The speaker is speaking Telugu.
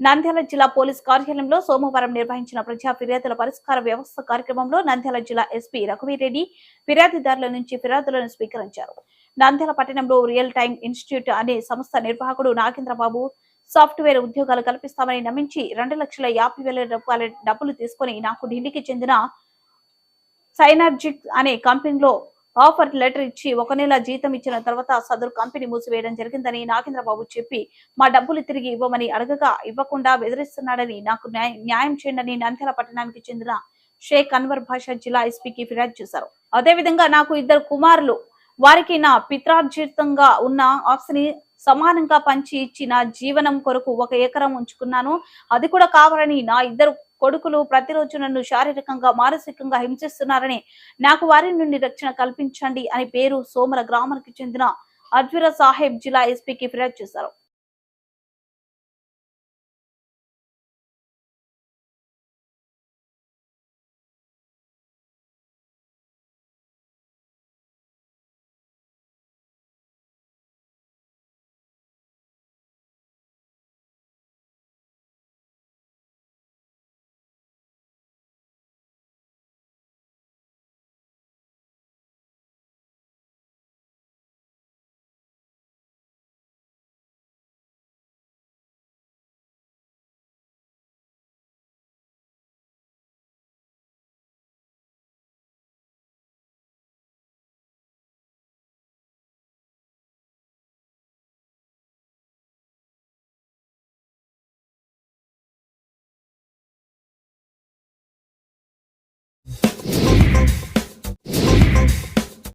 నంద్యాల జిల్లా పోలీస్ కార్యాలయంలో సోమవారం నిర్వహించిన ప్రజా ఫిర్యాదుల పరిష్కార వ్యవస్థ కార్యక్రమంలో నంద్యాల జిల్లా ఎస్పీ రఘువీరెడ్డి ఫిర్యాదుదారుల నుంచి ఫిర్యాదులను స్వీకరించారు. నంద్యాల పట్టణంలో రియల్ టైమ్ ఇన్స్టిట్యూట్ అనే సంస్థ నిర్వాహకుడు నాగేంద్రబాబు సాఫ్ట్వేర్ ఉద్యోగాలు కల్పిస్తామని నమ్మించి రెండు లక్షల యాభై వేల రూపాయల డబ్బులు తీసుకుని నాకు ఢిల్లీకి చెందిన సైనర్జిక్ అనే కంపెనీలో ఆఫర్ లెటర్ ఇచ్చి ఒక నెల జీతం ఇచ్చిన తర్వాత సదరు కంపెనీ మూసివేయడం జరిగిందని నాగేంద్రబాబు చెప్పి మా డబ్బులు తిరిగి ఇవ్వమని అడగగా ఇవ్వకుండా బెదిరిస్తున్నాడని నాకు న్యాయం చేయండి నంద్యాల పట్టణానికి చెందిన షేక్ అన్వర్ భాషా జిల్లా ఎస్పీకి ఫిర్యాదు చేశారు. అదేవిధంగా నాకు ఇద్దరు కుమారులు వారికి నా పిత్రార్జితంగా ఉన్న ఆస్తిని సమానంగా పంచి ఇచ్చిన జీవనం కొరకు ఒక ఎకరం ఉంచుకున్నాను. అది కూడా కావాలని నా ఇద్దరు కొడుకులు ప్రతిరోజు నన్ను శారీరకంగా మానసికంగా హింసిస్తున్నారని నాకు వారి నుండి రక్షణ కల్పించండి అని పేరు సోమర గ్రామానికి చెందిన అజ్వర సాహెబ్ జిల్లా ఎస్పీకి ఫిర్యాదు చేశారు.